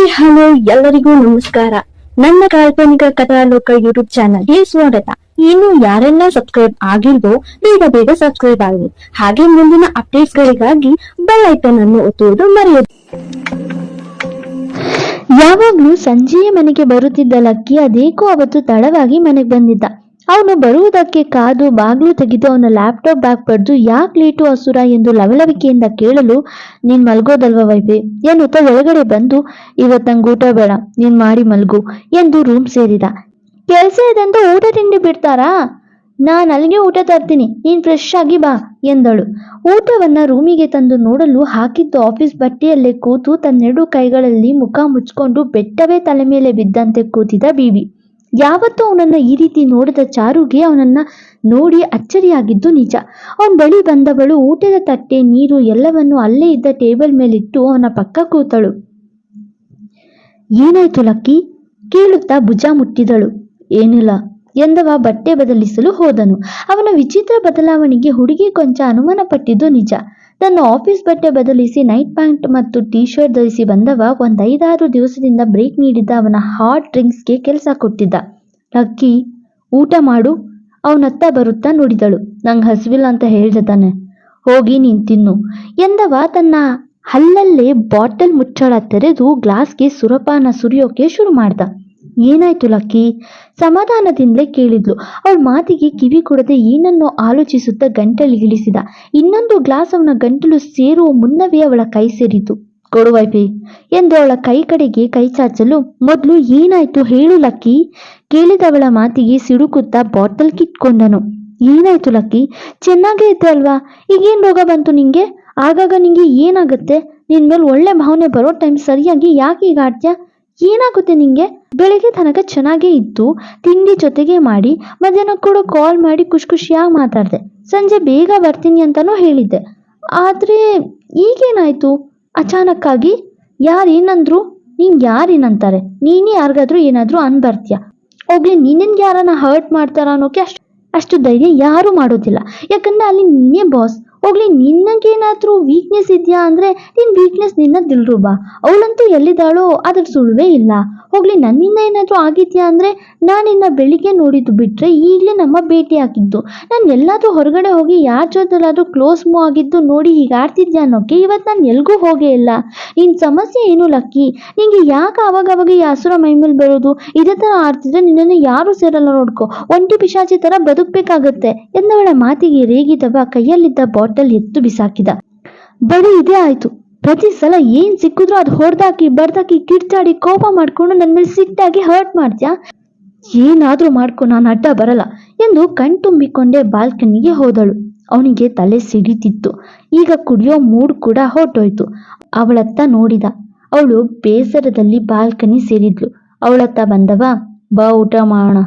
Hi, hello, ಎಲ್ಲರಿಗೂ ನಮಸ್ಕಾರ. ನನ್ನ ಕಾಲ್ಪನಿಕ ಕಥಾಲೋಕ ಯೂಟ್ಯೂಬ್ ಚಾನಲ್ಗೆ ಸ್ವಾಗತ. ಇನ್ನು ಯಾರೆಲ್ಲ ಸಬ್ಸ್ಕ್ರೈಬ್ ಆಗಿಲ್ವೋ, ಬೇಗ ಬೇಗ ಸಬ್ಸ್ಕ್ರೈಬ್ ಆಗಿ ಹಾಗೆ ಮುಂದಿನ ಅಪ್ಡೇಟ್ಸ್ ಗಳಿಗಾಗಿ ಬೆಲ್ ಐಕನ್ ಅನ್ನು ಒತ್ತುವುದು ಮರೆಯದು. ಯಾವಾಗ್ಲೂ ಸಂಜೆಯ ಮನೆಗೆ ಬರುತ್ತಿದ್ದ ಲಕ್ಕಿ ಅದೇಕೋ ಅವತ್ತು ತಡವಾಗಿ ಮನೆಗೆ ಬಂದಿದ್ದ. ಅವನು ಬರುವುದಕ್ಕೆ ಕಾದು ಬಾಗಿಲು ತೆಗೆದು ಅವನ ಲ್ಯಾಪ್ಟಾಪ್ ಬ್ಯಾಗ್ ಪಡೆದು, ಯಾಕೆ ಲೇಟು ಹಸುರ ಎಂದು ಲವಲವಿಕೆಯಿಂದ ಕೇಳಲು ನೀನ್ ಮಲ್ಗೋದಲ್ವ ವೈಬೆ ಎನ್ನುತ್ತ ಒಳಗಡೆ ಬಂದು, ಇವತ್ ನಂಗೆ ಊಟ ಬೇಡ, ನೀನ್ ಮಾಡಿ ಮಲ್ಗು ಎಂದು ರೂಮ್ ಸೇರಿದ. ಕೆಲಸ ಇದಂತ ಊಟ ತಿಂಡಿ ಬಿಡ್ತಾರಾ? ನಾನು ಅಲ್ಲಿಗೆ ಊಟ ತರ್ತೀನಿ, ನೀನ್ ಫ್ರೆಶ್ ಆಗಿ ಬಾ ಎಂದಳು. ಊಟವನ್ನ ರೂಮಿಗೆ ತಂದು ನೋಡಲು ಹಾಕಿದ್ದು ಆಫೀಸ್ ಬಟ್ಟೆಯಲ್ಲೇ ಕೂತು ತನ್ನೆರಡು ಕೈಗಳಲ್ಲಿ ಮುಖ ಮುಚ್ಕೊಂಡು ಬೆಟ್ಟವೇ ತಲೆ ಮೇಲೆ ಬಿದ್ದಂತೆ ಕೂತಿದ ಬೀಬಿ ಯಾವತ್ತೂ ಅವನನ್ನ ಈ ರೀತಿ ನೋಡಿದ ಚಾರುಗೆ ಅವನನ್ನ ನೋಡಿ ಅಚ್ಚರಿಯಾಗಿದ್ದು ನಿಜ. ಅವನ ಬಳಿ ಬಂದವಳು ಊಟದ ತಟ್ಟೆ, ನೀರು ಎಲ್ಲವನ್ನು ಅಲ್ಲೇ ಇದ್ದ ಟೇಬಲ್ ಮೇಲಿಟ್ಟು ಅವನ ಪಕ್ಕ ಕೂತಳು. ಏನಾಯ್ತು ಲಕ್ಕಿ? ಕೇಳುತ್ತಾ ಭುಜ ಮುಟ್ಟಿದಳು. ಏನಿಲ್ಲ, ಎಂದವ ಬಟ್ಟೆ ಬದಲಿಸಲು ಹೋದನು. ಅವನ ವಿಚಿತ್ರ ಬದಲಾವಣೆಗೆ ಹುಡುಗಿ ಕೊಂಚ ಅನುಮಾನ ಪಟ್ಟಿದ್ದು ನಿಜ. ತನ್ನ ಆಫೀಸ್ ಬಟ್ಟೆ ಬದಲಿಸಿ ನೈಟ್ ಪ್ಯಾಂಟ್ ಮತ್ತು ಟೀ ಶರ್ಟ್ ಧರಿಸಿ ಬಂದವ ಒಂದೈದಾರು ದಿವಸದಿಂದ ಬ್ರೇಕ್ ನೀಡಿದ್ದ ಅವನ ಹಾಟ್ ಡ್ರಿಂಕ್ಸ್ಗೆ ಕೆಲಸ ಕೊಟ್ಟಿದ್ದ. ಲಕ್ಕಿ, ಊಟ ಮಾಡು ಅವನತ್ತ ಬರುತ್ತಾ ನುಡಿದಳು. ನಂಗೆ ಹಸಿವಿಲ್ಲ ಅಂತ ಹೇಳ್ದೆ ತಾನೆ. ಹೋಗಿ ನೀನ್ ತಿನ್ನು. ಎಂದವ ತನ್ನ ಹಲ್ಲಲ್ಲೇ ಬಾಟಲ್ ಮುಚ್ಚಳ ತೆರೆದು ಗ್ಲಾಸ್ಗೆ ಸುರಪಾನ ಸುರಿಯೋಕೆ ಶುರು ಮಾಡ್ದ. ಏನಾಯ್ತು ಲಕ್ಕಿ? ಸಮಾಧಾನದಿಂದಲೇ ಕೇಳಿದ್ಲು. ಅವಳ ಮಾತಿಗೆ ಕಿವಿ ಕೊಡದೆ ಏನನ್ನೋ ಆಲೋಚಿಸುತ್ತಾ ಗಂಟಲಿಗಿಳಿಸಿದ ಇನ್ನೊಂದು ಗ್ಲಾಸ್ ಅವನ ಗಂಟಲು ಸೇರುವ ಮುನ್ನವೇ ಅವಳ ಕೈ ಸೇರಿತು ಕೊಡುವೈಪಿ ಎಂದು ಅವಳ ಕೈ ಕಡೆಗೆ ಕೈ ಚಾಚಲು, ಮೊದಲು ಏನಾಯ್ತು ಹೇಳು ಲಕ್ಕಿ. ಕೇಳಿದವಳ ಮಾತಿಗೆ ಸಿಡುಕುತ್ತಾ ಬಾಟಲ್ ಕಿಟ್ಕೊಂಡನು ಏನಾಯ್ತು ಲಕ್ಕಿ? ಚೆನ್ನಾಗೇ ಇದ್ದೆ ಅಲ್ವಾ? ಈಗೇನ್ ರೋಗ ಬಂತು ನಿಂಗೆ? ಆಗಾಗ ನಿಂಗೆ ಏನಾಗುತ್ತೆ? ನಿನ್ ಮೇಲೆ ಒಳ್ಳೆ ಭಾವನೆ ಬರೋ ಟೈಮ್ ಸರಿಯಾಗಿ ಯಾಕೆ ಈಗ ಆಡ್ತ್ಯಾ ಏನಾಗುತ್ತೆ ನಿಂಗೆ? ಬೆಳಿಗ್ಗೆ ತನಕ ಚೆನ್ನಾಗೇ ಇತ್ತು ತಿಂಡಿ ಜೊತೆಗೆ ಮಾಡಿ, ಮಧ್ಯಾಹ್ನ ಕೂಡ ಕಾಲ್ ಮಾಡಿ ಖುಷಿ ಖುಷಿಯಾಗಿ ಮಾತಾಡಿದೆ. ಸಂಜೆ ಬೇಗ ಬರ್ತೀನಿ ಅಂತಾನೂ ಹೇಳಿದ್ದೆ. ಆದ್ರೆ ಈಗೇನಾಯ್ತು? ಅಚಾನಕ್ಕಾಗಿ? ಯಾರು ಏನಂದ್ರು ಯಾರೇನಂತಾರೆ? ನೀನೇ ಯಾರಿಗಾದ್ರೂ ಏನಾದ್ರೂ ಅನ್ಬರ್ತೀಯ? ಹೋಗ್ಲಿ ನಿನ್ನ ಯಾರನ್ನ ಹರ್ಟ್ ಮಾಡ್ತಾರ ಅನ್ನೋಕೆ ಅಷ್ಟು ಅಷ್ಟು ಧೈರ್ಯ ಯಾರು ಮಾಡೋದಿಲ್ಲ. ಯಾಕಂದ್ರೆ ಅಲ್ಲಿ ನೀನೇ ಬಾಸ್ ಹೋಗ್ಲಿ, ನಿನ್ನಗೇನಾದ್ರೂ ವೀಕ್ನೆಸ್ ಇದೆಯಾ ಅಂದ್ರೆ ನಿನ್ ವೀಕ್ನೆಸ್ ನಿನ್ನ ದಿಲ್ರುಬ ಅವಳಂತೂ ಎಲ್ಲಿದ್ದಾಳೋ ಅದ್ರ ಸುಳುವೇ ಇಲ್ಲ. ಹೋಗ್ಲಿ, ನನ್ನಿಂದ ಏನಾದ್ರೂ ಆಗಿದ್ಯಾ ಅಂದ್ರೆ ನಾನಿನ್ನ ಬೆಳಿಗ್ಗೆ ನೋಡಿದ್ದು ಬಿಟ್ರೆ ಈಗಲೇ ನಮ್ಮ ಭೇಟಿ ಆಗಿದ್ದು. ನಾನು ಎಲ್ಲಾದ್ರೂ ಹೊರಗಡೆ ಹೋಗಿ ಯಾರ ಜೊತೆಲಾದ್ರೂ ಕ್ಲೋಸ್ ಮೂ ಆಗಿದ್ದು ನೋಡಿ ಹೀಗೆ ಆಡ್ತಿದ್ಯಾ ಅನ್ನೋಕೆ ಇವತ್ತು ನಾನು ಎಲ್ಗೂ ಹೋಗೇ ಇಲ್ಲ. ನಿನ್ ಸಮಸ್ಯೆ ಏನು ಲಕ್ಕಿ? ನಿಂಗೆ ಯಾಕೆ ಅವಾಗ ಅವಾಗ ಈ ಹಸುರ ಮೈಮೇಲೆ ಬರೋದು? ಇದೇ ತರ ಆಡ್ತಿದ್ರೆ ನಿನ್ನನ್ನು ಯಾರು ಸೇರಲ್ಲ ನೋಡ್ಕೊ. ಒಂಟಿ ಪಿಶಾಚಿ ತರ ಬದುಕ್ಬೇಕಾಗತ್ತೆ. ಎಂದವಳ ಮಾತಿಗೆ ರೇಗಿದವ ಕೈಯಲ್ಲಿದ್ದ ಬಾಟಲ್ ಎತ್ತು ಬಿಸಾಕಿದ. ಬರೀ ಇದೇ ಆಯ್ತು. ಪ್ರತಿ ಸಲ ಏನ್ ಸಿಕ್ಕಿದ್ರು ಅದು ಹೊಡ್ದಾಕಿ, ಬರ್ದಾಕಿ ಕಿಡ್ತಾಡಿ ಕೋಪ ಮಾಡ್ಕೊಂಡು ನನ್ನ ಮೇಲೆ ಸಿಟ್ಟಾಗಿ ಹರ್ಟ್ ಮಾಡ್ತ್ಯಾ? ಏನಾದ್ರೂ ಮಾಡ್ಕೊ, ನಾನು ಅಡ್ಡ ಬರಲ್ಲ ಎಂದು ಕಣ್ತುಂಬಿಕೊಂಡೇ ಬಾಲ್ಕನಿಗೆ ಹೋದಳು. ಅವನಿಗೆ ತಲೆ ಸಿಡಿತಿತ್ತು. ಈಗ ಕುಡಿಯೋ ಮೂಡ್ ಕೂಡ ಹೊರಟೋಯ್ತು. ಅವಳತ್ತ ನೋಡಿದ. ಅವಳು ಬೇಸರದಲ್ಲಿ ಬಾಲ್ಕನಿ ಸೇರಿದ್ಲು. ಅವಳತ್ತ ಬಂದವ, ಬಾ, ಊಟ ಮಾಡೋಣ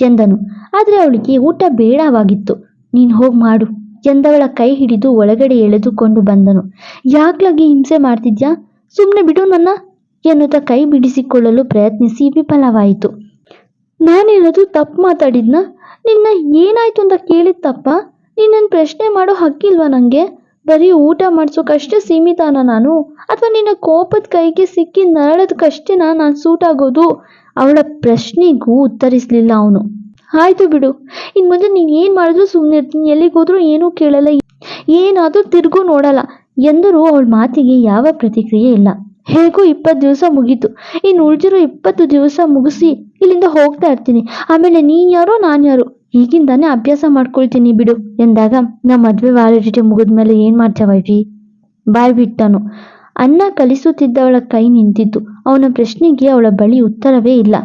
ಎಂದನು. ಆದ್ರೆ ಅವಳಿಗೆ ಊಟ ಬೇಡವಾಗಿತ್ತು. ನೀನ್ ಹೋಗ್ ಮಾಡು. ಎಂದವಳ ಕೈ ಹಿಡಿದು ಒಳಗಡೆ ಎಳೆದುಕೊಂಡು ಬಂದನು. ಯಾಕ್ಲಾಗಿ ಹಿಂಸೆ ಮಾಡ್ತಿದ್ಯಾ? ಸುಮ್ಮನೆ ಬಿಡು ನನ್ನ ಎನ್ನುತ್ತ ಕೈ ಬಿಡಿಸಿಕೊಳ್ಳಲು ಪ್ರಯತ್ನಿಸಿ ವಿಫಲವಾಯಿತು. ನಾನೇನದು ತಪ್ಪು ಮಾತಾಡಿದ್ನ? ನಿನ್ನ ಏನಾಯ್ತು ಅಂತ ಕೇಳಿದ ತಪ್ಪ? ನಿನ್ನನ್ನು ಪ್ರಶ್ನೆ ಮಾಡೋ ಹಕ್ಕಿಲ್ವಾ ನನಗೆ ಬರೀ ಊಟ ಮಾಡ್ಸೋಕಷ್ಟೇ ಸೀಮಿತನ ನಾನು? ಅಥವಾ ನಿನ್ನ ಕೋಪದ ಕೈಗೆ ಸಿಕ್ಕಿ ನರಳೋದಕ್ಕಷ್ಟೇನಾ ನಾನು ಸೂಟ್ ಆಗೋದು? ಅವಳ ಪ್ರಶ್ನೆಗೂ ಉತ್ತರಿಸಲಿಲ್ಲ ಅವನು. ಆಯ್ತು ಬಿಡು. ಇನ್ ಮುಂದೆ ನೀನು ಏನು ಮಾಡಿದ್ರು ಸುಮ್ಮನೆ ಇರ್ತೀನಿ. ಎಲ್ಲಿಗೆ ಹೋದ್ರೂ ಏನೂ ಕೇಳಲ್ಲ. ಏನಾದರೂ ತಿರುಗೂ ನೋಡಲ್ಲ. ಎಂದರೂ ಅವಳ ಮಾತಿಗೆ ಯಾವ ಪ್ರತಿಕ್ರಿಯೆ ಇಲ್ಲ. ಹೇಗೂ ಇಪ್ಪತ್ತು ದಿವಸ ಮುಗೀತು. ಇನ್ನು ಉಳಿದಿರೋ ಇಪ್ಪತ್ತು ದಿವಸ ಮುಗಿಸಿ ಇಲ್ಲಿಂದ ಹೋಗ್ತಾ ಇರ್ತೀನಿ. ಆಮೇಲೆ ನೀನ್ ಯಾರೋ ನಾನು ಯಾರು. ಈಗಿಂದಾನೆ ಅಭ್ಯಾಸ ಮಾಡ್ಕೊಳ್ತೀನಿ ಬಿಡು ಎಂದಾಗ ನಮ್ಮ ಮದುವೆ ವ್ಯಾಲಿಡಿಟಿ ಮುಗಿದ್ಮೇಲೆ ಏನು ಮಾಡ್ತೀಯ ವೈಫಿ? ಬಾಯ್ ಬಿಟ್ಟನು. ಅನ್ನ ಕಲಿಸುತ್ತಿದ್ದವಳ ಕೈ ನಿಂತಿತ್ತು. ಅವನ ಪ್ರಶ್ನೆಗೆ ಅವಳ ಬಳಿ ಉತ್ತರವೇ ಇಲ್ಲ.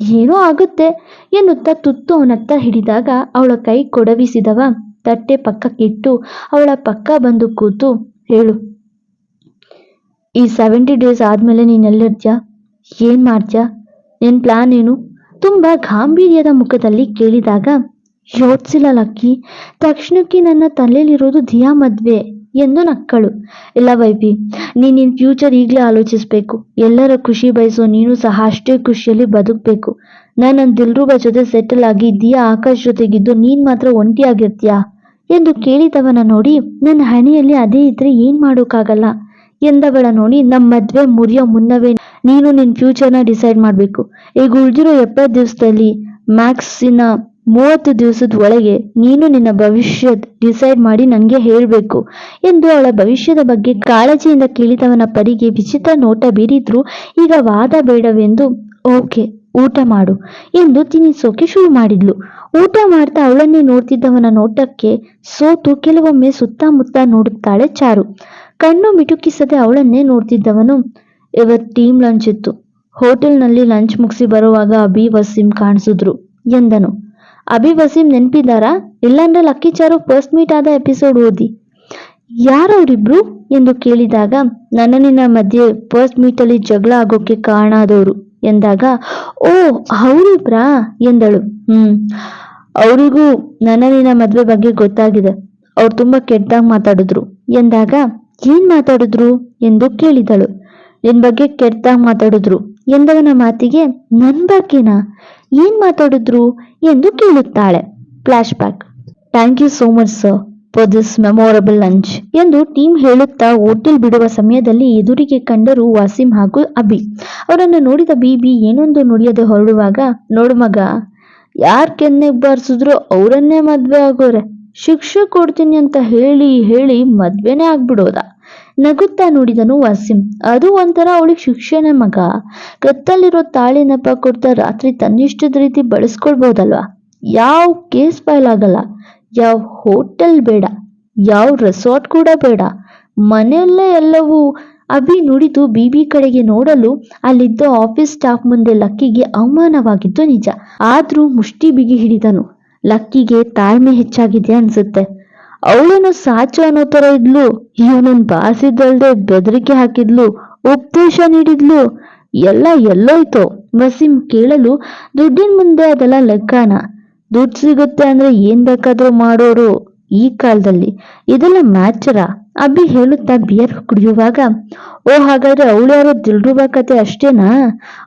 ಏನೋ ಆಗುತ್ತೆ ಎನ್ನುತ್ತಾ ತುತ್ತು ಅವನತ್ತ ಹಿಡಿದಾಗ ಅವಳ ಕೈ ಕೊಡವಿಸಿದವ. ತಟ್ಟೆ ಪಕ್ಕಕ್ಕಿಟ್ಟು ಅವಳ ಪಕ್ಕ ಬಂದು ಕೂತು ಹೇಳು, ಈ ಸೆವೆಂಟಿ ಡೇಸ್ ಆದ್ಮೇಲೆ ನೀನ್ ಎಲ್ಲರ್ಜ ಏನ್ ಮಾಡ್ತ್ಯಾ? ನಿನ್ ಪ್ಲಾನ್ ಏನು? ತುಂಬಾ ಗಾಂಭೀರ್ಯದ ಮುಖದಲ್ಲಿ ಕೇಳಿದಾಗ ಯೋಚಿಸಿಲ್ಲ ಲಕ್ಕಿ ತಕ್ಷಣಕ್ಕೆ ನನ್ನ ತಲೆಯಲ್ಲಿರೋದು ದಿಯಾ ಮದ್ವೆ. ಎಂದು ನಕ್ಕಳು. ಇಲ್ಲ ವೈಭಿ, ನೀನ್ ನಿನ್ನ ಫ್ಯೂಚರ್ ಈಗಲೇ ಆಲೋಚಿಸಬೇಕು. ಎಲ್ಲರ ಖುಷಿ ಬಯಸೋ ನೀನು ಸಹ ಅಷ್ಟೇ ಖುಷಿಯಲ್ಲಿ ಬದುಕಬೇಕು. ನಾನು ನನ್ನ ದಿಲ್ರೂಬ ಜೊತೆ ಸೆಟಲ್ ಆಗಿ ದಿಯಾ ಆಕಾಶ್ ಜೊತೆಗಿದ್ದು ನೀನ್ ಮಾತ್ರ ಒಂಟಿಯಾಗಿರ್ತೀಯಾ? ಎಂದು ಕೇಳಿದವನ ನೋಡಿ, ನನ್ನ ಹಣೆಯಲ್ಲಿ ಅದೇ ಇದ್ರೆ ಏನ್ ಮಾಡೋಕ್ಕಾಗಲ್ಲ? ಎಂದವಳ ನೋಡಿ ನಮ್ಮ ಮದ್ವೆ ಮುರಿಯೋ ಮುನ್ನವೇ ನೀನು ನಿನ್ನ ಫ್ಯೂಚರ್ನ ಡಿಸೈಡ್ ಮಾಡಬೇಕು. ಈಗ ಉಳಿದಿರೋ ಎಪ್ಪತ್ತು ದಿವಸದಲ್ಲಿ ಮ್ಯಾಕ್ಸಿನ ಮೂವತ್ತು ದಿವಸದ ಒಳಗೆ ನೀನು ನಿನ್ನ ಭವಿಷ್ಯ ಡಿಸೈಡ್ ಮಾಡಿ ನನಗೆ ಹೇಳಬೇಕು ಎಂದು ಅವಳ ಭವಿಷ್ಯದ ಬಗ್ಗೆ ಕಾಳಜಿಯಿಂದ ಕೇಳಿದವನ ಪರಿಗೆ ವಿಚಿತ್ರ ನೋಟ ಬೀರಿದ್ರು ಈಗ ವಾದ ಬೇಡವೆಂದು ಓಕೆ, ಊಟ ಮಾಡು ಎಂದು ತಿನ್ನಿಸೋಕೆ ಶುರು ಮಾಡಿದ್ಲು. ಊಟ ಮಾಡ್ತಾ ಅವಳನ್ನೇ ನೋಡ್ತಿದ್ದವನ ನೋಟಕ್ಕೆ ಸೋತು ಕೆಲವೊಮ್ಮೆ ಸುತ್ತಮುತ್ತ ನೋಡುತ್ತಾಳೆ ಚಾರು. ಕಣ್ಣು ಮಿಟುಕಿಸದೆ ಅವಳನ್ನೇ ನೋಡ್ತಿದ್ದವನು, ಇವತ್ ಟೀಮ್ ಲಂಚ್ ಇತ್ತು. ಹೋಟೆಲ್ನಲ್ಲಿ ಲಂಚ್ ಮುಗಿಸಿ ಬರುವಾಗ ಅಭಿ, ವಸೀಂ ಕಾಣಿಸಿದ್ರು, ಎಂದನು. ಅಭಿ ವಸೀಂ ನೆನಪಿದಾರ? ಇಲ್ಲಾಂದ್ರೆ ಲಕ್ಕಿ ಚಾರು ಫಸ್ಟ್ ಮೀಟ್ ಆದ ಎಪಿಸೋಡ್ ಓದಿ. ಯಾರವರಿಬ್ರು? ಎಂದು ಕೇಳಿದಾಗ, ನನ್ನ ನಿನ್ನ ಮಧ್ಯೆ ಫಸ್ಟ್ ಮೀಟಲ್ಲಿ ಜಗಳ ಆಗೋಕೆ ಕಾರಣ ಆದವರು ಎಂದಾಗ, ಓ, ಅವರಿಬ್ರಾ? ಎಂದಳು. ಹ್ಮ್. ಅವರಿಗೂ ನನ್ನ ನಿನ್ನ ಮದ್ವೆ ಬಗ್ಗೆ ಗೊತ್ತಾಗಿದೆ. ಅವ್ರು ತುಂಬಾ ಕೆಟ್ಟದಾಗ ಮಾತಾಡಿದ್ರು ಎಂದಾಗ, ಏನ್ ಮಾತಾಡಿದ್ರು? ಎಂದು ಕೇಳಿದಳು. ನಿನ್ ಬಗ್ಗೆ ಕೆಟ್ಟದಾಗ ಮಾತಾಡಿದ್ರು ಎಂದವನ ಮಾತಿಗೆ, ನನ್ ಬಗ್ಗೆನಾ? ಏನ್ ಮಾತಾಡಿದ್ರು ಎಂದು ಕೇಳುತ್ತಾಳೆ. Flashback thank you so much sir for this memorable lunch ಎಂದು ಟೀಮ್ ಹೇಳುತ್ತಾ ಹೋಟೆಲ್ ಬಿಡುವ ಸಮಯದಲ್ಲಿ ಎದುರಿಗೆ ಕಂಡರು ವಾಸಿಂ ಹಾಗೂ ಅಭಿ. ಅವರನ್ನು ನೋಡಿದ ಬಿಬಿ ಏನೊಂದು ನುಡಿಯದೆ ಹೊರಡುವಾಗ, ನೋಡು ಮಗ, ಯಾರ್ ಕೆನ್ನೆಗ್ ಬಾರಿಸಿದ್ರು ಅವರನ್ನೇ ಮದ್ವೆ ಆಗೋರೆ. ಶಿಕ್ಷೆ ಕೊಡ್ತೀನಿ ಅಂತ ಹೇಳಿ ಹೇಳಿ ಮದ್ವೆನೇ ಆಗ್ಬಿಡೋದ? ನಗುತ್ತಾ ನುಡಿದನು ವಾಸಿಂ. ಅದು ಒಂಥರ ಅವಳಿಗೆ ಶಿಕ್ಷಣ ಮಗ. ಕತ್ತಲ್ಲಿರೋ ತಾಳಿ ನೆಪ ಕೊಡ್ತಾ ರಾತ್ರಿ ತನ್ನಿಷ್ಟದ ರೀತಿ ಬಳಸ್ಕೊಳ್ಬಹುದಲ್ವಾ ಯಾವ ಕೇಸ್ ಫೈಲ್ ಆಗಲ್ಲ. ಯಾವ ಹೋಟೆಲ್ ಬೇಡ. ಯಾವ ರೆಸಾರ್ಟ್ ಕೂಡ ಬೇಡ. ಮನೆಯಲ್ಲೇ ಎಲ್ಲವೂ ಅಭಿ ನುಡಿದು ಬಿಬಿ ಕಡೆಗೆ ನೋಡಲು ಅಲ್ಲಿದ್ದ ಆಫೀಸ್ ಸ್ಟಾಫ್ ಮುಂದೆ ಲಕ್ಕಿಗೆ ಅವಮಾನವಾಗಿದ್ದು ನಿಜ. ಆದ್ರೂ ಮುಷ್ಟಿ ಬಿಗಿ ಹಿಡಿದನು. ಲಕ್ಕಿಗೆ ತಾಳ್ಮೆ ಹೆಚ್ಚಾಗಿದೆ ಅನ್ಸುತ್ತೆ. ಅವಳೇನು ಸಾಚು ಅನ್ನೋ ತರ ಇದ್ಲು. ಇವನನ್ ಬಾಸಿದ್ದಲ್ದೆ ಬೆದರಿಕೆ ಹಾಕಿದ್ಲು. ಉಪದೇಶ ನೀಡಿದ್ಲು. ಎಲ್ಲ ಎಲ್ಲೋಯ್ತು. ವಸೀಂ ಕೇಳಲು ದುಡ್ಡಿನ ಮುಂದೆ ಅದೆಲ್ಲ ಲೆಕ್ಕನ. ದುಡ್ಡು ಸಿಗುತ್ತೆ ಅಂದ್ರೆ ಏನ್ ಬೇಕಾದ್ರೂ ಮಾಡೋರು ಈ ಕಾಲದಲ್ಲಿ. ಇದೆಲ್ಲ ಮ್ಯಾಚರ? ಅಭಿ ಹೇಳುತ್ತಾ ಬಿಯರ್ ಕುಡಿಯುವಾಗ, ಓ ಹಾಗಾದ್ರೆ ಅವಳು ಯಾರೋ ದಿಲ್ರುಬಾ ಕತೆ ಅಷ್ಟೇನಾ?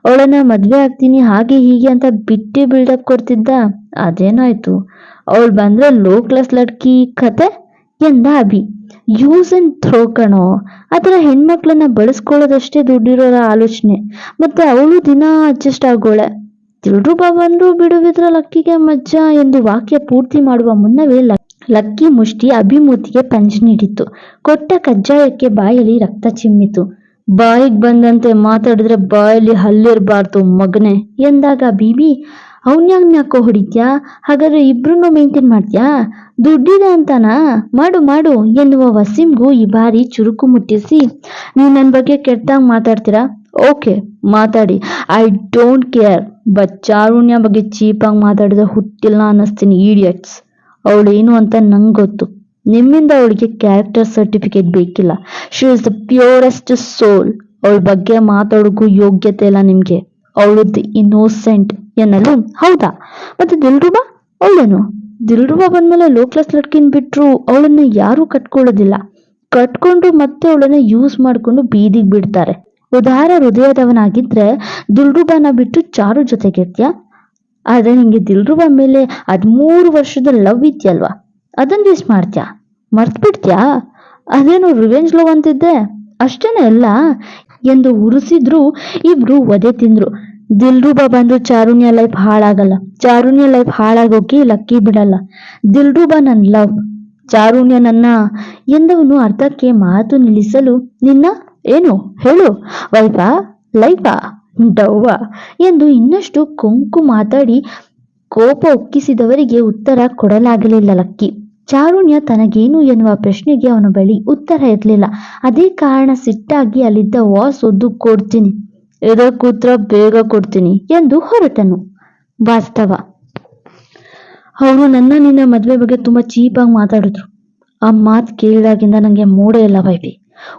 ಅವಳನ್ನ ಮದ್ವೆ ಆಗ್ತೀನಿ, ಹಾಗೆ ಹೀಗೆ ಅಂತ ಬಿಟ್ಟಿ ಬಿಲ್ಡಪ್ ಕೊಡ್ತಿದ್ದ? ಅದೇನಾಯ್ತು? ಅವಳು ಬಂದ್ರೆ ಲೋ ಕ್ಲಾಸ್ ಲಡ್ಕಿ ಕತೆ ಎಂದ ಅಭಿ. ಯೂಸ್ ಅಂಡ್ ಥ್ರೋ ಕಣೋ. ಆತರ ಹೆಣ್ಮಕ್ಳನ್ನ ಬಳಸ್ಕೊಳ್ಳೋದಷ್ಟೇ ದುಡ್ಡಿರೋರ ಆಲೋಚನೆ. ಮತ್ತೆ ಅವಳು ದಿನ ಅಡ್ಜಸ್ಟ್ ಆಗೋಳೆ. ದಿಲ್ರುಬಾ ಬಂದ್ರು ಬಿಡುವಿದ್ರ ಲಕ್ಕಿಗೆ ಮಜ್ಜ ಎಂದು ವಾಕ್ಯ ಪೂರ್ತಿ ಮಾಡುವ ಮುನ್ನವೇ ಲಕ್ಕಿ ಮುಷ್ಟಿ ಅಭಿಮೂತಿಗೆ ಪಂಚ ನೀಡಿತ್ತು. ಕೊಟ್ಟ ಕಜ್ಜಾಯಕ್ಕೆ ಬಾಯಲ್ಲಿ ರಕ್ತ ಚಿಮ್ಮಿತು. ಬಾಯಿಗೆ ಬಂದಂತೆ ಮಾತಾಡಿದ್ರೆ ಬಾಯಲ್ಲಿ ಹಲ್ಲಿರಬಾರ್ದು ಮಗನೆ ಎಂದಾಗ ಬೀಬಿ ಅವನ್ಯಾಗ್ ಯಾಕೋ ಹೊಡಿತ್ಯಾ? ಹಾಗಾದ್ರೆ ಇಬ್ರು ಮೇಂಟೈನ್ ಮಾಡ್ತ್ಯಾ? ದುಡ್ಡಿದೆ ಅಂತಾನಾ? ಮಾಡು ಮಾಡು ಎನ್ನುವ ವಸೀಂಗೂ ಈ ಬಾರಿ ಚುರುಕು ಮುಟ್ಟಿಸಿ. ನೀವು ನನ್ನ ಬಗ್ಗೆ ಕೆಟ್ಟಾಗ ಮಾತಾಡ್ತೀರಾ? ಓಕೆ, ಮಾತಾಡಿ. I don't care. But Charunya ಬಗ್ಗೆ ಚೀಪಾಗಿ ಮಾತಾಡಿದ್ರೆ ಹುಟ್ಟಿಲ್ಲ ಅನ್ನಿಸ್ತೀನಿ ಈಡಿಯಟ್ಸ್ ಅವಳೇನು ಅಂತ ನಂಗೆ ಗೊತ್ತು. ನಿಮ್ಮಿಂದ ಅವಳಿಗೆ ಕ್ಯಾರೆಕ್ಟರ್ ಸರ್ಟಿಫಿಕೇಟ್ ಬೇಕಿಲ್ಲ. She is the purest soul ಅವಳ ಬಗ್ಗೆ ಮಾತಾಡೋಕ್ಕೂ ಯೋಗ್ಯತೆ ಇಲ್ಲ ನಿಮ್ಗೆ. ಅವಳದ್ದು ಇನ್ನೋಸೆಂಟ್ ಎನ್ನಲು ಹೌದಾ? ಮತ್ತೆ ದಿಲ್ರುಬಾ? ಅವಳೇನು? ದಿಲ್ರುಬಾ ಬಂದ್ಮೇಲೆ ಲೋ ಕ್ಲಾಸ್ ಲಡ್ಕಿನ್ ಬಿಟ್ಟರು ಅವಳನ್ನ ಯಾರೂ ಕಟ್ಕೊಳ್ಳೋದಿಲ್ಲ. ಕಟ್ಕೊಂಡು ಮತ್ತೆ ಅವಳನ್ನ ಯೂಸ್ ಮಾಡ್ಕೊಂಡು ಬೀದಿಗೆ ಬಿಡ್ತಾರೆ. ಉದಾರ ಹೃದಯದವನಾಗಿದ್ರೆ ದಿಲ್ರುಬಾನ ಬಿಟ್ಟು ಚಾರು ಜೊತೆಗಿರ್ತ್ಯಾ? ಆದ್ರೆ ನಿಂಗೆ ದಿಲ್ರುಬಾ ಮೇಲೆ ಹದಿಮೂರು ವರ್ಷದ ಲವ್ ಇದೆಯಲ್ವಾ ಅದನ್ನ ವೇಸ್ಟ್ ಮಾಡ್ತ್ಯಾ? ಮರ್ತ್ ಬಿಡ್ತ್ಯಾ ಅದೇನು ರಿವೆಂಜ್ ಲವ್ ಅಂತಿದ್ದೆ? ಅಷ್ಟೇನೆ ಅಲ್ಲ ಎಂದು ಉರುಸಿದ್ರು ಇಬ್ರು ಒದೆ ತಿಂದ್ರು. ದಿಲ್ರುಬಾ ಬಂದು ಚಾರುಣ್ಯ ಲೈಫ್ ಹಾಳಾಗಲ್ಲ. ಚಾರುಣ್ಯ ಲೈಫ್ ಹಾಳಾಗೋಕೆ ಲಕ್ಕಿ ಬಿಡಲ್ಲ. ದಿಲ್ರುಬಾ ನನ್ ಲವ್ ಚಾರುಣ್ಯ ನನ್ನ ಎಂದವನು ಅರ್ಥಕ್ಕೆ ಮಾತು ನಿಲ್ಲಿಸಲು ನಿನ್ನ ಏನು ಹೇಳು? ವೈಫಾ? ಲೈಫಾ? ಡವ್ವ ಎಂದು ಇನ್ನಷ್ಟು ಕೊಂಕು ಮಾತಾಡಿ ಕೋಪ ಒಕ್ಕಿಸಿದವರಿಗೆ ಉತ್ತರ ಕೊಡಲಾಗಲಿಲ್ಲ ಲಕ್ಕಿ. ಚಾರುಣ್ಯ ತನಗೇನು ಎನ್ನುವ ಪ್ರಶ್ನೆಗೆ ಅವನ ಬಳಿ ಉತ್ತರ ಇರಲಿಲ್ಲ. ಅದೇ ಕಾರಣ ಸಿಟ್ಟಾಗಿ ಅಲ್ಲಿದ್ದ ವಾಸ್ ಒದ್ದು ಕೊಡ್ತೀನಿ ಇದಕ್ಕೆ ಉತ್ತರ ಬೇಗ ಕೊಡ್ತೀನಿ ಎಂದು ಹೊರಟನು. ವಾಸ್ತವ. ಅವರು ನನ್ನ ನಿನ್ನ ಮದುವೆ ಬಗ್ಗೆ ತುಂಬಾ ಚೀಪಾಗಿ ಮಾತಾಡಿದ್ರು. ಆ ಮಾತು ಕೇಳಿದಾಗಿಂದ ನನಗೆ ಮೂಡೇ ಇಲ್ಲ ಬೈಬಿ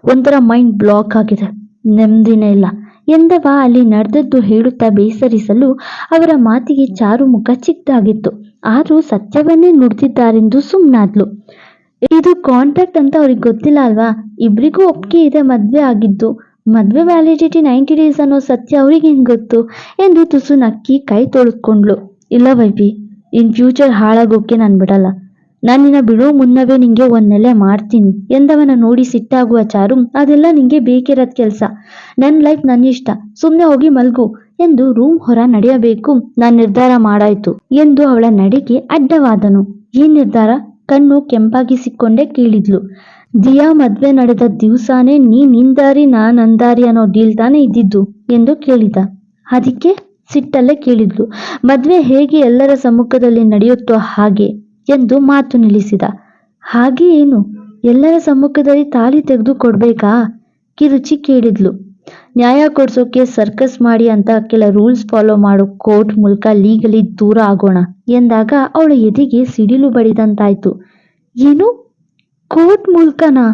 ಒಂಥರ ಮೈಂಡ್ ಬ್ಲಾಕ್ ಆಗಿದೆ. ನೆಮ್ಮದಿನೇ ಇಲ್ಲ. ಎಂದವ ಅಲ್ಲಿ ನಡೆದದ್ದು ಹೇಳುತ್ತಾ ಬೇಸರಿಸಲು ಅವರ ಮಾತಿಗೆ ಚಾರು ಮುಖ ಚಿಕ್ಕದಾಗಿತ್ತು. ಆದ್ರೂ ಸತ್ಯವನ್ನೇ ನುಡಿದಿದ್ದಾರೆಂದು ಸುಮ್ಮನಾದ್ಲು ಇದು ಕಾಂಟ್ರಾಕ್ಟ್ ಅಂತ ಅವ್ರಿಗೆ ಗೊತ್ತಿಲ್ಲ ಅಲ್ವಾ? ಇಬ್ರಿಗೂ ಒಪ್ಪಿಗೆ ಇದೆ, ಮದ್ವೆ ಆಗಿದ್ದು. ಮದ್ವೆ ವ್ಯಾಲಿಡಿಟಿ ನೈಂಟಿ ಡೇಸ್ ಅನ್ನೋ ಸತ್ಯ ಅವ್ರಿಗೆ ಹೆಂಗ್ ಗೊತ್ತು? ಎಂದು ತುಸು ನಕ್ಕಿ ಕೈ ತೊಳ್ಕೊಂಡ್ಲು ಇಲ್ಲ ವೈಬಿ ಇನ್ ಫ್ಯೂಚರ್ ಹಾಳಾಗೋಕೆ ನಾನು ಬಿಡಲ್ಲ. ನಾನಿನ್ನ ಬಿಡೋ, ಮುನ್ನವೇ ನಿಂಗೆ ಒಂದೆಲೆ ಮಾಡ್ತೀನಿ ಎಂದವನ ನೋಡಿ ಸಿಟ್ಟಾಗುವ ಚಾರು, ಅದೆಲ್ಲ ನಿಂಗೆ ಬೇಕಿರೋದ್ ಕೆಲ್ಸ. ನನ್ ಲೈಫ್ ನನ್ನಿಷ್ಟ, ಸುಮ್ನೆ ಹೋಗಿ ಮಲ್ಗು ಎಂದು ರೂಮ್ ಹೊರ ನಡೆಯಬೇಕು, ನಾನ್ ನಿರ್ಧಾರ ಮಾಡಾಯ್ತು ಎಂದು ಅವಳ ನಡೆಗೆ ಅಡ್ಡವಾದನು. ಈ ನಿರ್ಧಾರ ಕಣ್ಣು ಕೆಂಪಾಗಿಸಿಕೊಂಡೇ ಕೇಳಿದ್ಲು. ದಿಯಾ, ಮದ್ವೆ ನಡೆದ ದಿವ್ಸಾನೇ ನೀ ನಿಂದಾರಿ, ನಾನ್ ನಂದಾರಿ ಅನ್ನೋ ಡೀಲ್ ತಾನೇ ಇದ್ದಿದ್ದು ಎಂದು ಕೇಳಿದ. ಅದಕ್ಕೆ ಸಿಟ್ಟಲ್ಲೇ ಕೇಳಿದ್ಲು. ಮದ್ವೆ ಹೇಗೆ ಎಲ್ಲರ ಸಮ್ಮುಖದಲ್ಲಿ ನಡೆಯುತ್ತೋ ಹಾಗೆ ಎಂದು ಮಾತು ನಿಲ್ಲಿಸಿದ. ಹಾಗೆ ಏನು? ಎಲ್ಲರ ಸಮ್ಮುಖದಲ್ಲಿ ತಾಳಿ ತೆಗೆದು ಕೊಡ್ಬೇಕಾ? ಕಿರುಚಿ ಕೇಳಿದ್ಲು. ನ್ಯಾಯ ಕೊಡ್ಸೋಕೆ ಸರ್ಕಸ್ ಮಾಡಿ ಅಂತ ಕೆಲ ರೂಲ್ಸ್ ಫಾಲೋ ಮಾಡೋ ಕೋರ್ಟ್ ಮೂಲಕ ಲೀಗಲಿ ದೂರ ಆಗೋಣ ಎಂದಾಗ ಅವಳ ಎದೆಗೆ ಸಿಡಿಲು ಬಡಿದಂತಾಯ್ತು. ಏನು? ಕೋರ್ಟ್ ಮೂಲಕನಾ?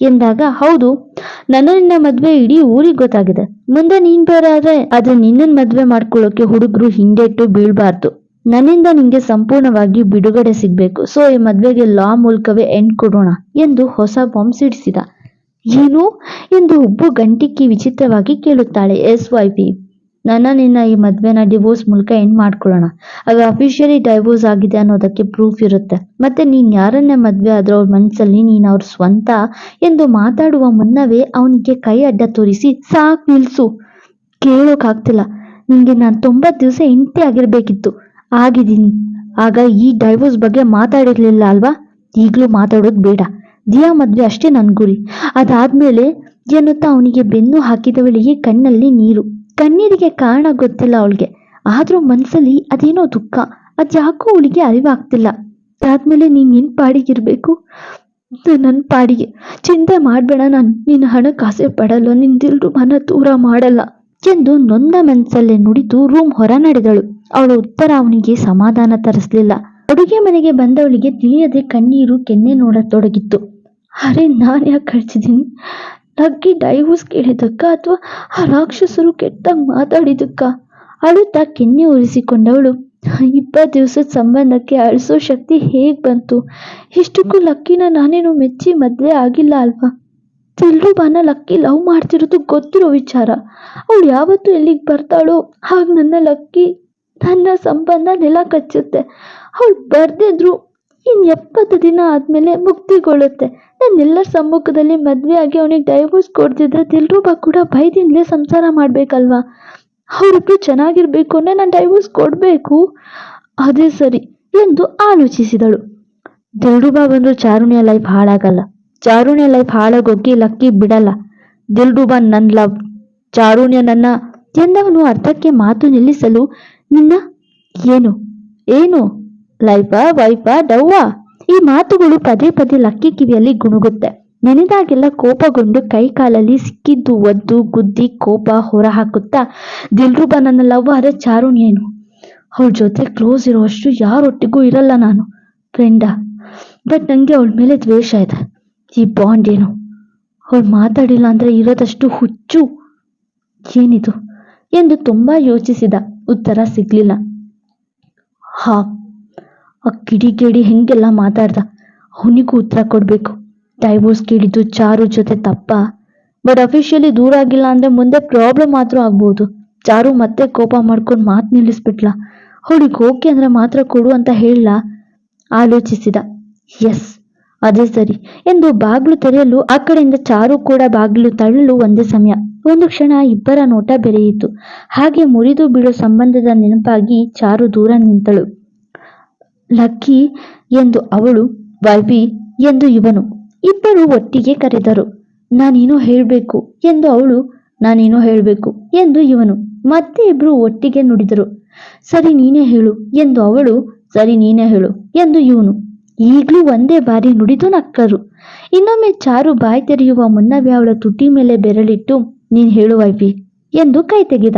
ಎಂದಾಗ, ಹೌದು, ನನ್ನ ನಿನ್ನ ಮದ್ವೆ ಇಡೀ ಊರಿಗೆ ಗೊತ್ತಾಗಿದೆ. ಮುಂದೆ ನೀನ್ ಬೇರೆ ಆದ್ರೆ ಅದ್ರ ನಿನ್ನನ್ ಮದ್ವೆ ಮಾಡ್ಕೊಳ್ಳೋಕೆ ಹುಡುಗರು ಹಿಂದೆಟ್ಟು ಬೀಳ್ಬಾರ್ದು. ನನ್ನಿಂದ ನಿಂಗೆ ಸಂಪೂರ್ಣವಾಗಿ ಬಿಡುಗಡೆ ಸಿಗ್ಬೇಕು. ಸೊ, ಈ ಮದ್ವೆಗೆ ಲಾ ಮೂಲಕವೇ ಎಂಡ್ ಕೊಡೋಣ ಎಂದು ಹೊಸ ಬಾಂಬ್ ಸಿಡಿಸಿದ. ಏನು? ಎಂದು ಉಬ್ಬು ಗಂಟಿಕ್ಕಿ ವಿಚಿತ್ರವಾಗಿ ಕೇಳುತ್ತಾಳೆ ಎಸ್ ವೈ ಪಿ ನನ್ನ, ನಿನ್ನ ಈ ಮದ್ವೆನ ಡಿವೋರ್ಸ್ ಮೂಲಕ ಎಂಡ್ ಮಾಡ್ಕೊಳ್ಳೋಣ. ಅದು ಅಫಿಷಿಯಲಿ ಡೈವೋರ್ಸ್ ಆಗಿದೆ ಅನ್ನೋದಕ್ಕೆ ಪ್ರೂಫ್ ಇರುತ್ತೆ. ಮತ್ತೆ ನೀನ್ ಯಾರನ್ನೇ ಮದ್ವೆ ಆದ್ರೆ ಅವ್ರ ಮನಸ್ಸಲ್ಲಿ ನೀನ್ ಅವ್ರ ಸ್ವಂತ ಎಂದು ಮಾತಾಡುವ ಮುನ್ನವೇ ಅವನಿಗೆ ಕೈ ಅಡ್ಡ ತೋರಿಸಿ, ಸಾಕ್ ನಿಲ್ಸು. ಕೇಳೋಕಾಗ್ತಿಲ್ಲ. ನಿಂಗೆ ನಾನು ತೊಂಬತ್ತು ದಿವಸ ಹೆಂಡತಿ ಆಗಿರ್ಬೇಕಿತ್ತು. ಆಗಿದ್ದೀನಿ. ಆಗ ಈ ಡೈವೋರ್ಸ್ ಬಗ್ಗೆ ಮಾತಾಡಿರ್ಲಿಲ್ಲ ಅಲ್ವಾ? ಈಗಲೂ ಮಾತಾಡೋದು ಬೇಡ. ದಿಯಾ ಮದ್ವೆ ಅಷ್ಟೇ ನನ್ನ ಗುರಿ. ಅದಾದ್ಮೇಲೆ ಎನ್ನುತ್ತಾ ಅವನಿಗೆ ಬೆನ್ನು ಹಾಕಿದವಳಿಗೆ ಕಣ್ಣಲ್ಲಿ ನೀರು. ಕಣ್ಣೀರಿಗೆ ಕಾರಣ ಗೊತ್ತಿಲ್ಲ ಅವಳಿಗೆ. ಆದರೂ ಮನಸ್ಸಲ್ಲಿ ಅದೇನೋ ದುಃಖ. ಅದ್ಯಾಕೋ ಅವಳಿಗೆ ಅರಿವಾಗ್ತಿಲ್ಲ. ಅದಾದ್ಮೇಲೆ ನೀನ್ ನಿನ್ ಪಾಡಿಗಿರ್ಬೇಕು ನನ್ನ ಪಾಡಿಗೆ. ಚಿಂತೆ ಮಾಡಬೇಡ ನಾನು. ನಿನ್ನ ಹಣಕ್ಕೆ ಆಸೆ ಪಡಲ್ಲ. ನಿನ್ ದಿಲ್ರು ಮನ ದೂರ ಮಾಡಲ್ಲ. ಎಂದು ನೊಂದ ಮನಸ್ಸಲ್ಲೇ ನುಡಿದು ರೂಮ್ ಹೊರ ನಡೆದಳು ಅವಳ ಉತ್ತರ ಅವನಿಗೆ ಸಮಾಧಾನ ತರಿಸಲಿಲ್ಲ. ಅಡುಗೆ ಮನೆಗೆ ಬಂದವಳಿಗೆ ತಿಳಿಯದೆ ಕಣ್ಣೀರು ಕೆನ್ನೆ ನೋಡತೊಡಗಿತ್ತು. ಅರೆ, ನಾನು ಯಾಕೆ ಕಳ್ಸಿದ್ದೀನಿ ನಗ್ಗಿ ಡೈವೋರ್ಸ್ ಕೇಳಿದಕ್ಕ ಅಥವಾ ಆ ರಾಕ್ಷಸರು ಕೆಟ್ಟಾಗ ಮಾತಾಡಿದಕ್ಕ ಅಳುತ್ತಾ ಕೆನ್ನೆ ಉರಿಸಿಕೊಂಡವಳು. ಇಪ್ಪತ್ತು ದಿವಸದ ಸಂಬಂಧಕ್ಕೆ ಅಳಿಸೋ ಶಕ್ತಿ ಹೇಗೆ ಬಂತು? ಇಷ್ಟಕ್ಕೂ ಲಕ್ಕಿನ ನಾನೇನು ಮೆಚ್ಚಿ ಮದುವೆ ಆಗಿಲ್ಲ ಅಲ್ವಾ? ದಿಲ್ರುಬಾನ ಲಕ್ಕಿ ಲವ್ ಮಾಡ್ತಿರೋದು ಗೊತ್ತಿರೋ ವಿಚಾರ. ಅವಳು ಯಾವತ್ತು ಎಲ್ಲಿಗೆ ಬರ್ತಾಳೋ ಹಾಗೆ ನನ್ನ ಲಕ್ಕಿ, ನನ್ನ ಸಂಬಂಧ ನೆಲ ಕಚ್ಚುತ್ತೆ. ಅವಳು ಬರ್ದಿದ್ರು ಇನ್ನು ಎಪ್ಪತ್ತು ದಿನ ಆದಮೇಲೆ ಮುಕ್ತಿಗೊಳ್ಳುತ್ತೆ. ನಾನೆಲ್ಲರ ಸಮ್ಮುಖದಲ್ಲಿ ಮದುವೆ ಆಗಿ ಅವನಿಗೆ ಡೈವೋರ್ಸ್ ಕೊಡ್ತಿದ್ರೆ ದಿಲ್ರುಬಾ ಕೂಡ ಭಯದಿಂದಲೇ ಸಂಸಾರ ಮಾಡಬೇಕಲ್ವಾ? ಅವರಿಬ್ರು ಚೆನ್ನಾಗಿರ್ಬೇಕು ಅಂದರೆ ನಾನು ಡೈವೋರ್ಸ್ ಕೊಡಬೇಕು? ಅದೇ ಸರಿ ಎಂದು ಆಲೋಚಿಸಿದಳು. ದಿಲ್ರುಬಾ ಬಂದ್ರು ಚಾರುಣಿಯ ಲೈಫ್ ಹಾಳಾಗಲ್ಲ. ಚಾರುಣ್ಯ ಲೈಫ್ ಹಾಳಾಗೋಗಿ ಲಕ್ಕಿ ಬಿಡಲ್ಲ. ದಿಲ್ರುಬಾ ನನ್ನ ಲವ್. ಚಾರುಣ್ಯ ನನ್ನ ಎಂದವನು ಅರ್ಥಕ್ಕೆ ಮಾತು ನಿಲ್ಲಿಸಲು ನಿನ್ನ ಏನು? ಏನು? ಲೈಫ ವೈಫ ಡವ್ವ? ಈ ಮಾತುಗಳು ಪದೇ ಪದೇ ಲಕ್ಕಿ ಕಿವಿಯಲ್ಲಿ ಗುಣುಗುತ್ತೆ. ನೆನೆದಾಗೆಲ್ಲ ಕೋಪಗೊಂಡು ಕೈ ಕಾಲಲ್ಲಿ ಸಿಕ್ಕಿದ್ದು ಒದ್ದು ಗುದ್ದಿ ಕೋಪ ಹೊರ ಹಾಕುತ್ತಾ ದಿಲ್ರುಬಾ ನನ್ನ ಲವ್ ಚಾರುಣ್ಯ ಏನು ಅವಳ ಜೊತೆ ಕ್ಲೋಸ್ ಇರೋವಷ್ಟು ಯಾರೊಟ್ಟಿಗೂ ಇರಲ್ಲ ನಾನು. ಫ್ರೆಂಡ, ಬಟ್ ನನಗೆ ಅವಳ ಮೇಲೆ ದ್ವೇಷ ಇದೆ. ಈ ಬಾಂಡ್ ಏನು? ಅವಳು ಮಾತಾಡಿಲ್ಲ ಅಂದ್ರೆ ಇರೋದಷ್ಟು ಹುಚ್ಚು. ಏನಿದು? ಎಂದು ತುಂಬಾ ಯೋಚಿಸಿದ. ಉತ್ತರ ಸಿಗಲಿಲ್ಲ. ಹಾ, ಆ ಕಿಡಿಗೇಡಿ ಹೆಂಗೆಲ್ಲ ಮಾತಾಡ್ದ? ಅವನಿಗೂ ಉತ್ತರ ಕೊಡಬೇಕು. ಡೈವೋರ್ಸ್ ಕೇಳಿದ್ದು ಚಾರು ಜೊತೆ ತಪ್ಪ. ಬಟ್ ಅಫಿಷಿಯಲಿ ದೂರ ಆಗಿಲ್ಲ ಅಂದ್ರೆ ಮುಂದೆ ಪ್ರಾಬ್ಲಮ್ ಮಾತ್ರ ಆಗ್ಬೋದು. ಚಾರು ಮತ್ತೆ ಕೋಪ ಮಾಡ್ಕೊಂಡು ಮಾತು ನಿಲ್ಲಿಸ್ಬಿಟ್ಲ. ಅವಳಿಗೆ ಓಕೆ ಅಂದ್ರೆ ಮಾತ್ರ ಕೊಡು ಅಂತ ಹೇಳಲ್ಲ ಆಲೋಚಿಸಿದ. ಎಸ್ ಅದೇ ಸರಿ. ಎಂದು ಬಾಗಿಲು ತೆರೆಯಲು ಆ ಕಡೆಯಿಂದ ಚಾರು ಕೂಡ ಬಾಗಿಲು ತಳ್ಳಲು ಒಂದೇ ಸಮಯ. ಒಂದು ಕ್ಷಣ ಇಬ್ಬರ ನೋಟ ಬೆರೆಯಿತು. ಹಾಗೆ ಮುರಿದು ಬೀಳೋ ಸಂಬಂಧದ ನೆನಪಾಗಿ ಚಾರು ದೂರ ನಿಂತಳು. ಲಕ್ಕಿ ಎಂದು ಅವಳು ವೈಬಿ ಎಂದು ಇವನು. ಇಬ್ಬರು ಒಟ್ಟಿಗೆ ಕರೆದರು, ನಾನೇನೋ ಹೇಳಬೇಕು ಎಂದು ಅವಳು, ನಾನೇನೋ ಹೇಳಬೇಕು ಎಂದು ಇವನು. ಮತ್ತೆ ಇಬ್ರು ಒಟ್ಟಿಗೆ ನುಡಿದರು, ಸರಿ ನೀನೇ ಹೇಳು ಎಂದು ಅವಳು, ಸರಿ ನೀನೇ ಹೇಳು ಎಂದು ಇವನು. ಈಗಲೂ ಒಂದೇ ಬಾರಿ ನುಡಿದು ನಕ್ಕರು. ಇನ್ನೊಮ್ಮೆ ಚಾರು ಬಾಯಿ ತೆರೆಯುವ ಮುನ್ನವೇ ಅವಳ ತುಟಿ ಮೇಲೆ ಬೆರಳಿಟ್ಟು, ನೀನು ಹೇಳು ವೈಫಿ ಎಂದು ಕೈ ತೆಗೆದ.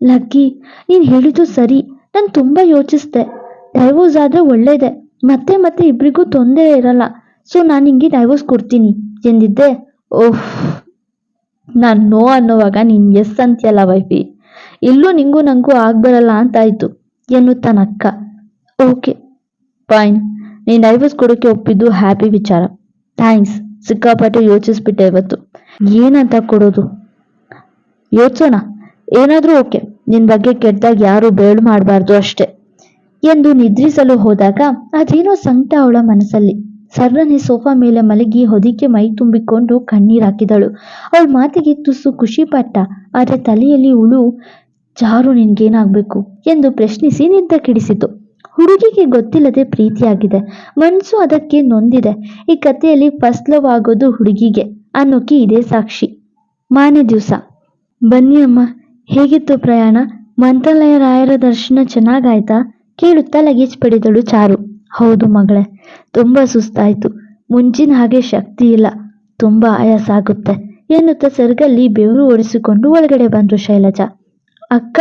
ಲಕ್ಕಿ, ನೀನು ಹೇಳಿದ್ದು ಸರಿ. ನಾನು ತುಂಬ ಯೋಚಿಸ್ದೆ. ಡೈವೋರ್ಸ್ ಆದರೆ ಒಳ್ಳೇದೆ. ಮತ್ತೆ ಮತ್ತೆ ಇಬ್ರಿಗೂ ತೊಂದರೆ ಇರಲ್ಲ. ಸೊ ನಾನು ಹಿಂಗೆ ಡೈವೋರ್ಸ್ ಕೊಡ್ತೀನಿ ಎಂದಿದ್ದೆ. ಓಹ್, ನಾನು ನೋ ಅನ್ನೋವಾಗ ನೀನು ಎಸ್ ಅಂತೀಯಲ್ಲ ವೈಫಿ. ಇಲ್ಲೂ ನಿಂಗೂ ನನಗೂ ಆಗ್ಬರಲ್ಲ ಅಂತಾಯ್ತು ಎನ್ನುತ್ತಾನಕ್ಕ ಓಕೆ, ಫೈನ್. ನೀನು ಡೈವರ್ಸ್ ಕೊಡೋಕೆ ಒಪ್ಪಿದ್ದು ಹ್ಯಾಪಿ ವಿಚಾರ. ಥ್ಯಾಂಕ್ಸ್ ಸಿಕ್ಕಾಪಟ್ಟೆ ಯೋಚಿಸ್ಬಿಟ್ಟೆ ಇವತ್ತು. ಏನಂತ ಕೊಡೋದು? ಯೋಚಿಸೋಣ. ಏನಾದರೂ ಓಕೆ. ನಿನ್ನ ಬಗ್ಗೆ ಕೆಟ್ಟದಾಗ ಯಾರು ಬೇಳು ಮಾಡಬಾರ್ದು ಅಷ್ಟೇ. ಎಂದು ನಿದ್ರಿಸಲು ಹೋದಾಗ ಅದೇನೋ ಸಂಕಟ ಅವಳ ಮನಸ್ಸಲ್ಲಿ. ಸರ್ರನೆ ಸೋಫಾ ಮೇಲೆ ಮಲಗಿ ಹೊದಿಕೆ ಮೈ ತುಂಬಿಕೊಂಡು ಕಣ್ಣೀರಾಕಿದಳು ಅವಳ ಮಾತಿಗೆ ತುಸು ಖುಷಿ ಪಟ್ಟ, ಆದರೆ ತಲೆಯಲ್ಲಿ ಉಳು ಜಾರು ನಿನ್ಗೇನಾಗ್ಬೇಕು? ಎಂದು ಪ್ರಶ್ನಿಸಿ ನಿಂತ ಕೆಡಿಸಿತು. ಹುಡುಗಿಗೆ ಗೊತ್ತಿಲ್ಲದೆ ಪ್ರೀತಿಯಾಗಿದೆ. ಮನಸ್ಸು ಅದಕ್ಕೆ ನೊಂದಿದೆ. ಈ ಕಥೆಯಲ್ಲಿ ಫಸ್ಲವಾಗೋದು ಲವ್ ಹುಡುಗಿಗೆ. ಅನ್ನೋಕೆ ಇದೇ ಸಾಕ್ಷಿ. ಮಾನೆ ದಿವಸ. ಬನ್ನಿ ಅಮ್ಮ. ಹೇಗಿತ್ತು ಪ್ರಯಾಣ? ಮಂತ್ರಾಲಯ ರಾಯರ ದರ್ಶನ ಚೆನ್ನಾಗಾಯ್ತಾ? ಕೇಳುತ್ತಾ ಲಗೇಜ್ ಪಡೆದಳು ಚಾರು. ಹೌದು ಮಗಳೇ. ತುಂಬ ಸುಸ್ತಾಯ್ತು. ಮುಂಚಿನ ಹಾಗೆ ಶಕ್ತಿ ಇಲ್ಲ. ತುಂಬ ಆಯಾಸ ಆಗುತ್ತೆ ಎನ್ನುತ್ತಾ ಸರ್ಗಲ್ಲಿ ಬೆವರು ಓಡಿಸಿಕೊಂಡು ಒಳಗಡೆ ಬಂದ್ರು ಶೈಲಜಾ. ಅಕ್ಕ,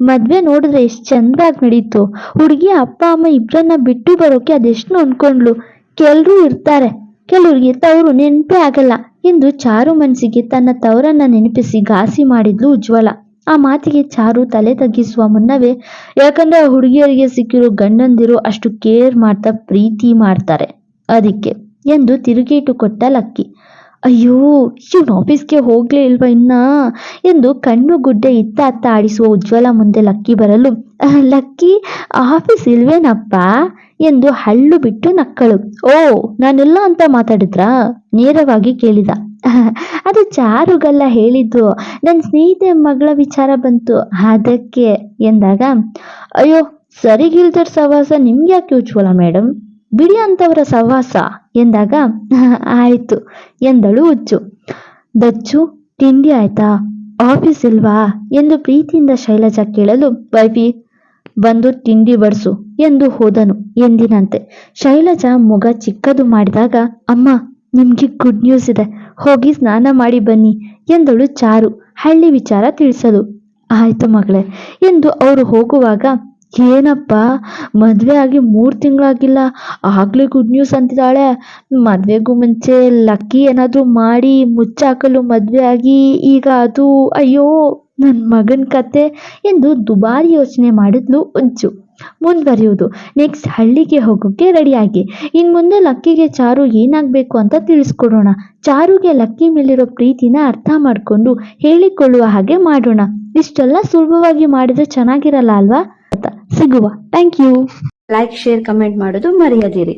ಮದ್ವೆ ನೋಡಿದ್ರೆ ಎಷ್ಟು ಚಂದಾಗಿ ನಡೀತು. ಹುಡುಗಿ, ಅಪ್ಪ, ಅಮ್ಮ ಇಬ್ಬರನ್ನ ಬಿಟ್ಟು ಬರೋಕೆ ಅದೆಷ್ಟು ಅನ್ಕೊಂಡ್ಲು ಕೆಲರೂ ಇರ್ತಾರೆ. ಕೆಲವ್ರಿಗೆ ತವರು ನೆನಪೇ ಆಗಲ್ಲ. ಎಂದು ಚಾರು ಮನಸ್ಸಿಗೆ ತನ್ನ ತವರನ್ನ ನೆನಪಿಸಿ ಘಾಸಿ ಮಾಡಿದ್ಲು ಉಜ್ವಲ. ಆ ಮಾತಿಗೆ ಚಾರು ತಲೆ ತಗ್ಗಿಸುವ ಮುನ್ನವೇ ಯಾಕಂದ್ರೆ ಆ ಹುಡುಗಿಯರಿಗೆ ಸಿಕ್ಕಿರೋ ಗಂಡಂದಿರು ಅಷ್ಟು ಕೇರ್ ಮಾಡ್ತಾ ಪ್ರೀತಿ ಮಾಡ್ತಾರೆ. ಅದಕ್ಕೆ ಎಂದು ತಿರುಗೇಟು ಕೊಟ್ಟ ಲಕ್ಕಿ. ಅಯ್ಯೋ ಇವನು ಆಫೀಸ್ಗೆ ಹೋಗ್ಲೇ ಇಲ್ವಾ ಇನ್ನ? ಎಂದು ಕಣ್ಣು ಗುಡ್ಡೆ ಇತ್ತ ಅತ್ತ ಆಡಿಸುವ ಉಜ್ವಲ ಮುಂದೆ ಲಕ್ಕಿ ಬರಲು. ಲಕ್ಕಿ ಆಫೀಸ್ ಇಲ್ವೇನಪ್ಪ? ಎಂದು ಹಳ್ಳು ಬಿಟ್ಟು ನಕ್ಕಳು. ಓ ನಾನೆಲ್ಲ ಅಂತ ಮಾತಾಡಿದ್ರಾ? ನೇರವಾಗಿ ಕೇಳಿದ. "ಅಹ್, ಅದು ಚಾರುಗಲ್ಲ ಹೇಳಿದ್ದು. ನನ್ನ ಸ್ನೇಹಿತೆ ಮಗಳ ವಿಚಾರ ಬಂತು. ಅದಕ್ಕೆ? ಎಂದಾಗ ಅಯ್ಯೋ ಸರಿಗಿಲ್ದ ಸವಾಸ ನಿಮ್ಗೆ ಯಾಕೆ ಉಜ್ವಲ ಮೇಡಮ್ ಬಿಡಿ ಅಂತವರ ಸವಾಸ ಎಂದಾಗ, ಆಯ್ತು, ಎಂದಳು ಹುಚ್ಚು. ದಚ್ಚು, ತಿಂಡಿ ಆಯ್ತಾ? ಆಫೀಸ್ ಇಲ್ವಾ? ಎಂದು ಪ್ರೀತಿಯಿಂದ ಶೈಲಜಾ ಕೇಳಲು ವೈಫಿ, ಬಂದು ತಿಂಡಿ ಬಡಿಸು, ಎಂದು ಹೋದನು. ಎಂದಿನಂತೆ ಶೈಲಜಾ ಮೊಗ ಚಿಕ್ಕದು ಮಾಡಿದಾಗ, ಅಮ್ಮ, ನಿಮ್ಗೆ ಗುಡ್ ನ್ಯೂಸ್ ಇದೆ, ಹೋಗಿ ಸ್ನಾನ ಮಾಡಿ ಬನ್ನಿ, ಎಂದಳು ಚಾರು. ಹಳ್ಳಿ ವಿಚಾರ ತಿಳಿಸಲು, ಆಯ್ತು ಮಗಳೇ, ಎಂದು ಅವರು ಹೋಗುವಾಗ ಏನಪ್ಪ? ಮದುವೆ ಆಗಿ ಮೂರು ತಿಂಗಳಾಗಿಲ್ಲ. ಆಗ್ಲೇ ಗುಡ್ ನ್ಯೂಸ್ ಅಂತಿದ್ದಾಳೆ. ಮದುವೆಗೂ ಮುಂಚೆ ಲಕ್ಕಿ ಏನಾದರೂ ಮಾಡಿ ಮುಚ್ಚಾಕಲು ಮದುವೆ ಆಗಿ ಈಗ ಅದು, ಅಯ್ಯೋ ನನ್ನ ಮಗನ ಕತೆ ಎಂದು ದುಬಾರಿ ಯೋಚನೆ ಮಾಡಿದ್ಲು ಉಜ್ಜು ಮುಂದುವರಿಯುವುದು. ನೆಕ್ಸ್ಟ್ ಹಳ್ಳಿಗೆ ಹೋಗೋಕೆ ರೆಡಿಯಾಗಿ. ಇನ್ನು ಮುಂದೆ ಲಕ್ಕಿಗೆ ಚಾರು ಏನಾಗಬೇಕು ಅಂತ ತಿಳಿಸ್ಕೊಡೋಣ. ಚಾರುಗೆ ಲಕ್ಕಿ ಮೇಲಿರೋ ಪ್ರೀತಿನ ಅರ್ಥ ಮಾಡಿಕೊಂಡು ಹೇಳಿಕೊಳ್ಳುವ ಹಾಗೆ ಮಾಡೋಣ. ಇಷ್ಟೆಲ್ಲ ಸುಲಭವಾಗಿ ಮಾಡಿದ್ರೆ ಚೆನ್ನಾಗಿರಲ್ಲ ಅಲ್ವಾ? ಸಿಗುವ. Thank you like share comment ಮಾಡೋದು ಮರೆಯದಿರಿ.